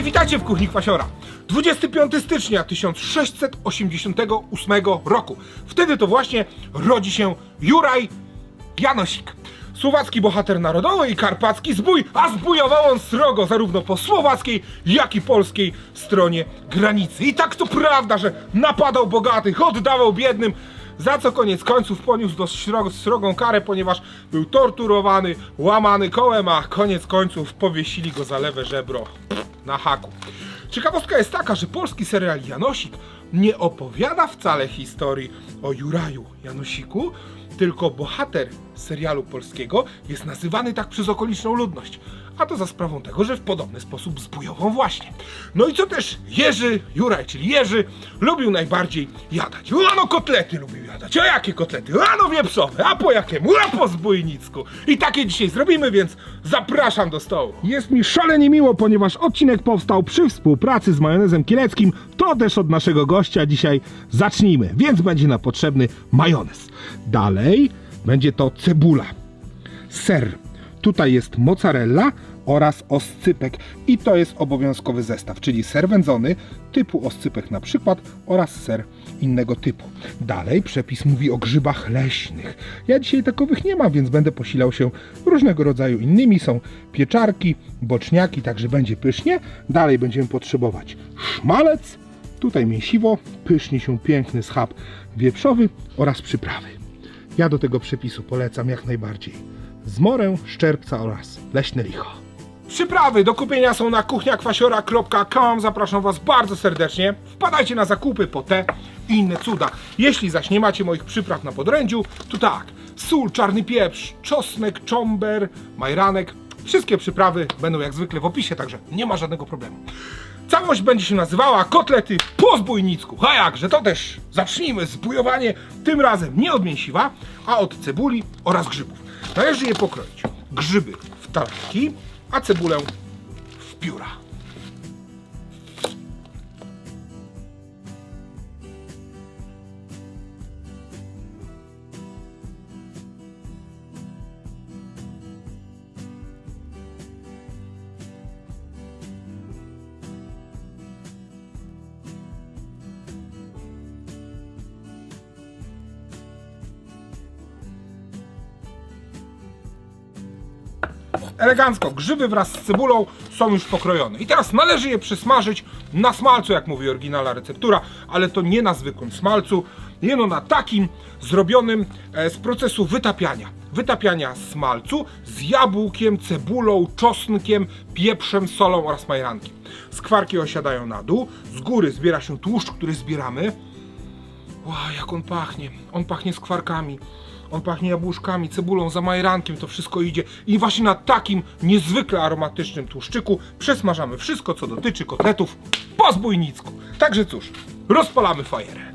Hej, witajcie w Kuchni Kwasiora. 25 stycznia 1688 roku. Wtedy to właśnie rodzi się Juraj Janosik. Słowacki bohater narodowy i karpacki zbój, a zbujował on srogo zarówno po słowackiej, jak i polskiej stronie granicy. I tak to prawda, że napadał bogatych, oddawał biednym, za co koniec końców poniósł dość sro- srogą karę, ponieważ był torturowany, łamany kołem, a koniec końców powiesili go za lewe żebro na haku. Ciekawostka jest taka, że polski serial Janosik nie opowiada wcale historii o Juraju Janosiku, tylko bohater serialu polskiego jest nazywany tak przez okoliczną ludność. A to za sprawą tego, że w podobny sposób zbujował właśnie. No i co też Jerzy Juraj, czyli Jerzy, lubił najbardziej jadać. Ano kotlety lubił jadać. A jakie kotlety? Ano wieprzowe. A po jakiemu? A po zbójnicku. I takie dzisiaj zrobimy, więc zapraszam do stołu. Jest mi szalenie miło, ponieważ odcinek powstał przy współpracy z majonezem kieleckim. To też od naszego gościa dzisiaj zacznijmy, więc będzie nam potrzebny majonez. Dalej będzie to cebula, ser. Tutaj jest mozzarella oraz oscypek i to jest obowiązkowy zestaw, czyli ser wędzony typu oscypek na przykład oraz ser innego typu. Dalej przepis mówi o grzybach leśnych. Ja dzisiaj takowych nie mam, więc będę posilał się różnego rodzaju innymi. Są pieczarki, boczniaki, także będzie pysznie. Dalej będziemy potrzebować szmalec, tutaj mięsiwo, pysznie się piękny schab wieprzowy oraz przyprawy. Ja do tego przepisu polecam jak najbardziej zmorę, szczerbca oraz leśne licho. Przyprawy do kupienia są na kuchniakwasiora.com. Zapraszam Was bardzo serdecznie. Wpadajcie na zakupy po te i inne cuda. Jeśli zaś nie macie moich przypraw na podrędziu, to tak, sól, czarny pieprz, czosnek, czomber, majranek. Wszystkie przyprawy będą jak zwykle w opisie, także nie ma żadnego problemu. Całość będzie się nazywała kotlety po zbójnicku. A jakże, to też zacznijmy zbujowanie, tym razem nie od mięsiwa, a od cebuli oraz grzybów. Należy je pokroić. Grzyby w talerki, a cebulę w pióra. Elegancko, grzyby wraz z cebulą są już pokrojone. I teraz należy je przysmażyć na smalcu, jak mówi oryginalna receptura, ale to nie na zwykłym smalcu, jeno na takim zrobionym e, z procesu wytapiania. Wytapiania smalcu z jabłkiem, cebulą, czosnkiem, pieprzem, solą oraz majrankiem. Skwarki osiadają na dół, z góry zbiera się tłuszcz, który zbieramy. Ła, jak on pachnie. On pachnie skwarkami. On pachnie jabłuszkami, cebulą, zamajrankiem, to wszystko idzie. I właśnie na takim niezwykle aromatycznym tłuszczyku przesmażamy wszystko, co dotyczy kotletów po zbójnicku. Także cóż, rozpalamy fajerę.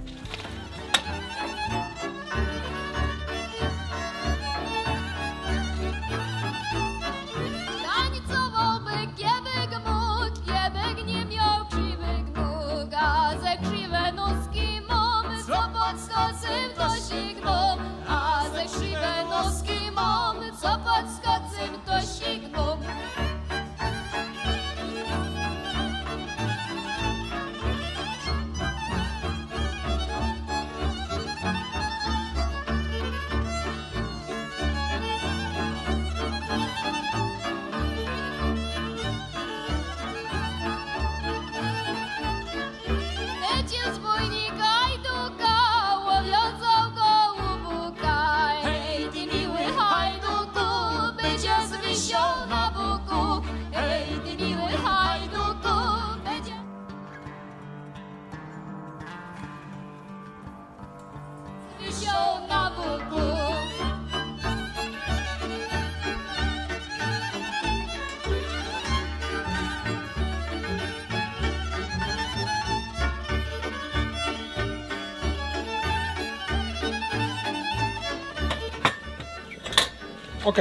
Ok,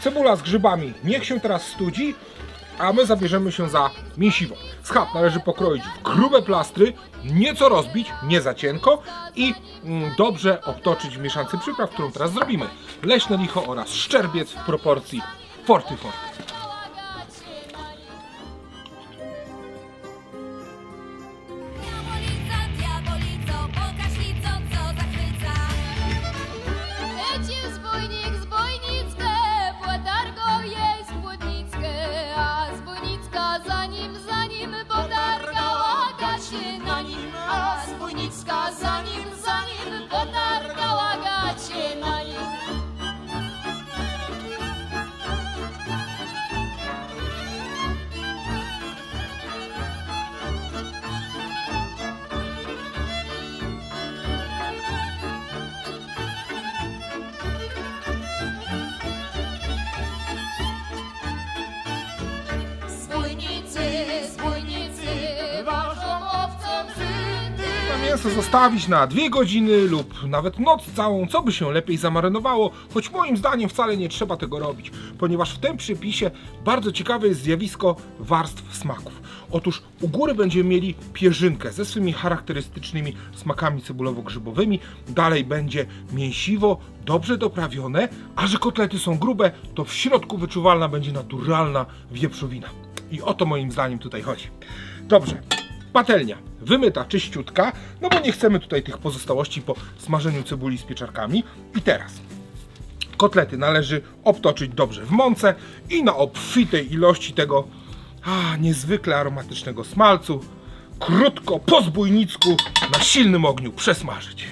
cebula z grzybami niech się teraz studzi, a my zabierzemy się za mięsiwo. Schab należy pokroić w grube plastry, nieco rozbić, nie za cienko i mm, dobrze obtoczyć w mieszance przypraw, którą teraz zrobimy. Leśne licho oraz szczerbiec w proporcji forty forty. Mięso zostawić na dwie godziny lub nawet noc całą, co by się lepiej zamarynowało, choć moim zdaniem wcale nie trzeba tego robić, ponieważ w tym przypisie bardzo ciekawe jest zjawisko warstw smaków. Otóż u góry będziemy mieli pierzynkę ze swymi charakterystycznymi smakami cebulowo-grzybowymi, dalej będzie mięsiwo, dobrze doprawione, a że kotlety są grube, to w środku wyczuwalna będzie naturalna wieprzowina. I o to moim zdaniem tutaj chodzi. Dobrze, patelnia wymyta czyściutka, no bo nie chcemy tutaj tych pozostałości po smażeniu cebuli z pieczarkami. I teraz kotlety należy obtoczyć dobrze w mące i na obfitej ilości tego a, niezwykle aromatycznego smalcu krótko po zbójnicku na silnym ogniu przesmażyć.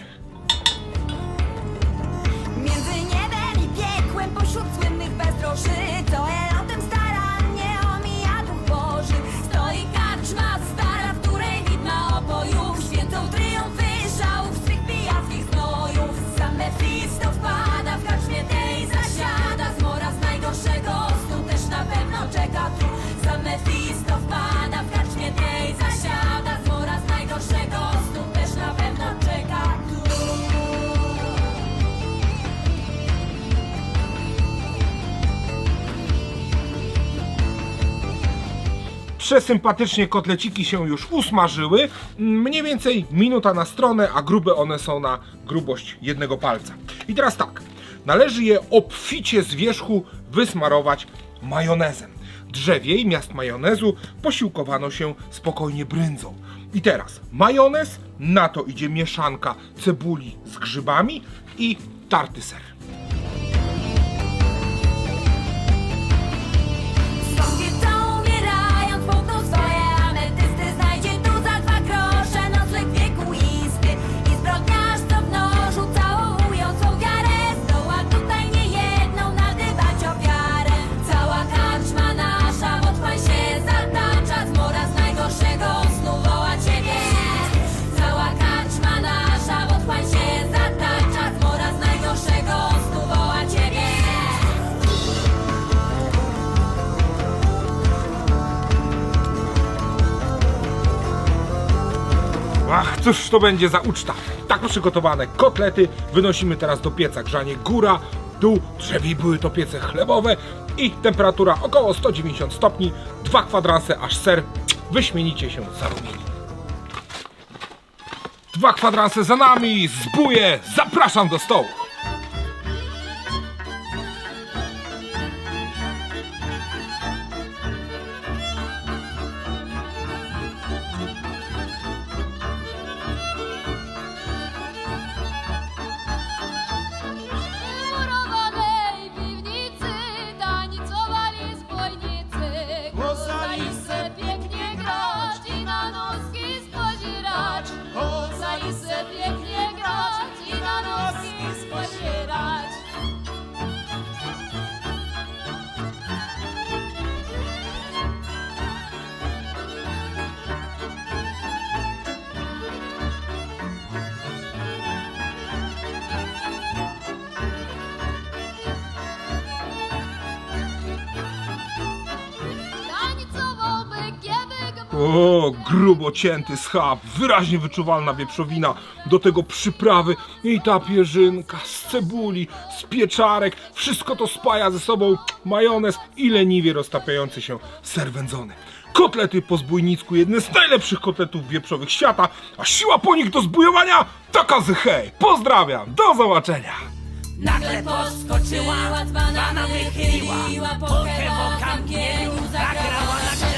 Przesympatycznie kotleciki się już usmażyły. Mniej więcej minuta na stronę, a grube one są na grubość jednego palca. I teraz tak, należy je obficie z wierzchu wysmarować majonezem. Drzewiej miast majonezu posiłkowano się spokojnie bryndzą. I teraz majonez, na to idzie mieszanka cebuli z grzybami i tarty ser. Cóż to będzie za uczta. Tak przygotowane kotlety wynosimy teraz do pieca. Grzanie góra, dół, drzewi były to piece chlebowe i temperatura około 190 stopni, dwa kwadranse, aż ser wyśmienicie się zarumieni. Dwa kwadranse za nami, zbóje, zapraszam do stołu. Grubo cięty schab, wyraźnie wyczuwalna wieprzowina, do tego przyprawy i ta pierzynka z cebuli, z pieczarek, wszystko to spaja ze sobą majonez i leniwie roztapiający się ser wędzony. Kotlety po zbójnicku, jedne z najlepszych kotletów wieprzowych świata, a siła po nich do zbujowania taka hej. Pozdrawiam, do zobaczenia. Nagle poskoczyła, dzbana wychyliła, wychyliła, polkę w okamgnieniu zagrała na